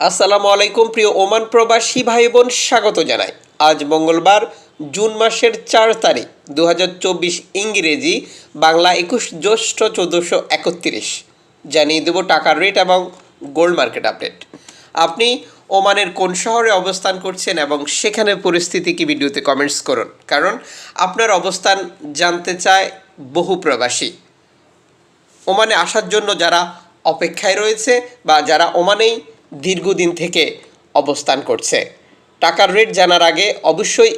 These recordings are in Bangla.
আসসালামু আলাইকুম, প্রিয় ওমান প্রবাসী ভাই বোন স্বাগত জানাই। আজ মঙ্গলবার, জুন মাসের চার তারিখ দু হাজার চব্বিশ ইংরেজি, বাংলা একুশ, জ্যৈষ্ঠ চোদ্দোশো একত্রিশ। জানিয়ে দেবো টাকার রেট এবং গোল্ড মার্কেট আপডেট। আপনি ওমানের কোন শহরে অবস্থান করছেন এবং সেখানে পরিস্থিতি কি ভিডিওতে কমেন্টস করুন। কারণ আপনার অবস্থান জানতে চায় বহু প্রবাসী। ওমানে আসার জন্য যারা অপেক্ষায় রয়েছে বা যারা ওমানেই দীর্ঘদিন থেকে অবস্থান করছে। টাকার রেট জানার আগে অবশ্যই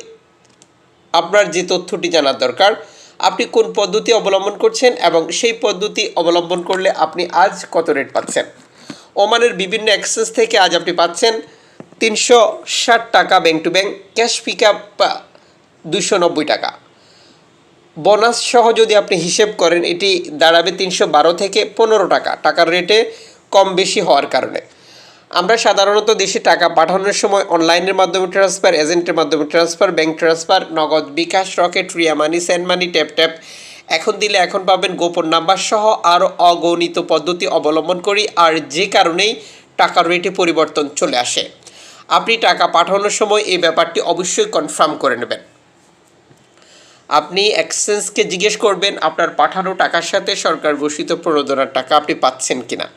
আপনার যে তথ্যটি জানার দরকার, আপনি কোন পদ্ধতি অবলম্বন করছেন এবং সেই পদ্ধতি অবলম্বন করলে আপনি আজ কত রেট পাচ্ছেন? ওমানের বিভিন্ন এক্সচেঞ্জ থেকে আজ আপনি পাচ্ছেন তিনশো ষাট টাকা bank to bank cash pick up দুশো নব্বই টাকা। বোনাস সহ যদি আপনি হিসেব করেন, এটি দাঁড়াবে তিনশো বারো থেকে পনেরো টাকা। টাকার রেটে কম বেশি হওয়ার কারণে। আমরা সাধারণত দেশে টাকা পাঠানোর সময় অনলাইনের মাধ্যমে ট্রান্সফার, এজেন্টের মাধ্যমে transfer, bank transfer, Nagad bKash, Rocket, Ria money send money, tap tap. এখন দিলে এখন পাবেন গোপন নাম্বার সহ আরও অগণিত পদ্ধতি অবলম্বন করি আর যে কারণেই টাকার রেটে পরিবর্তন চলে আসে। আপনি টাকা পাঠানোর সময় এই ব্যাপারটি অবশ্যই কনফার্ম করে নেবেন। আপনি এক্সচেঞ্জকে জিজ্ঞেস করবেন, আপনার পাঠানো টাকার সাথে সরকার ঘোষিত প্রণোদনার টাকা আপনি পাচ্ছেন কিনা।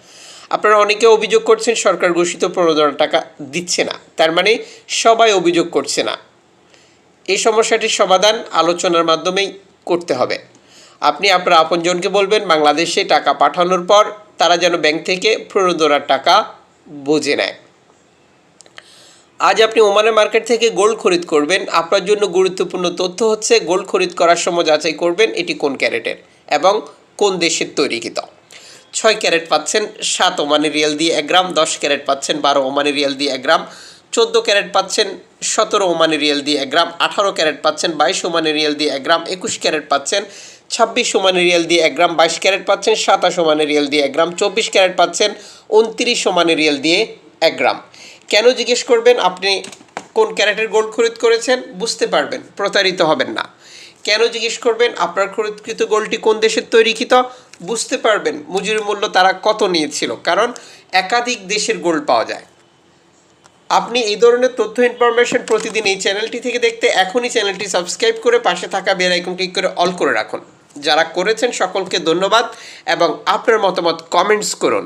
আপনারা অনেকে অভিযোগ করছেন সরকার ঘোষিত প্রণোদনার টাকা দিচ্ছে না। তার মানে সবাই অভিযোগ করছে না। এই সমস্যাটির সমাধান আলোচনার মাধ্যমেই করতে হবে। আপনি আপনার আপনজনকে বলবেন, বাংলাদেশে টাকা পাঠানোর পর তারা যেন ব্যাংক থেকে প্রণোদনার টাকা বুঝে নেয়। আজ আপনি ওমানের মার্কেট থেকে গোল্ড খরিদ করবেন। আপনার জন্য গুরুত্বপূর্ণ তথ্য হচ্ছে, গোল্ড খরিদ করার সময় যাচাই করবেন এটি কোন ক্যারেটের এবং কোন দেশের তৈরিকৃত। ছয় ক্যারেট পাচ্ছেন, সাত ওমানি রিয়াল দিয়ে এক গ্রাম, দশ ক্যারেট পাচ্ছেন, বারো ওমানি রিয়াল দিয়ে এক গ্রাম, চোদ্দ ক্যারেট পাচ্ছেন, সতেরো ওমানি রিয়াল দিয়ে এক গ্রাম, আঠারো ক্যারেট পাচ্ছেন, বাইশ ওমানি রিয়াল দিয়ে এক গ্রাম, একুশ ক্যারেট পাচ্ছেন, ছাব্বিশ ওমানি রিয়াল দিয়ে এক গ্রাম, বাইশ ক্যারেট পাচ্ছেন, সাতাশ ওমানি রিয়াল দিয়ে এক গ্রাম, চব্বিশ ক্যারেট পাচ্ছেন, উনত্রিশ ওমানি রিয়াল দিয়ে এক গ্রাম। কেন জিজ্ঞেস করবেন? আপনি কোন ক্যারেটের গোল্ড খরিদ করেছেন? বুঝতে পারবেন, প্রতারিত হবেন না। কেন জিজ্ঞেস করবেন? আপনার খরিদকৃত গোল্ডটি কোন দেশের তৈরিকৃত বুঝতে পারবেন মজুরি মূল্য তারা কত নিয়েছিল, কারণ একাধিক দেশের গোল্ড পাওয়া যায়। আপনি এই ধরনের তথ্য ইনফরমেশন প্রতিদিন এই চ্যানেলটি থেকে দেখতে এখনই চ্যানেলটি সাবস্ক্রাইব করে পাশে থাকা বেল আইকন ক্লিক করে অল করে রাখুন। যারা করেছেন সকলকে ধন্যবাদ এবং আপনার মতামত কমেন্টস করুন।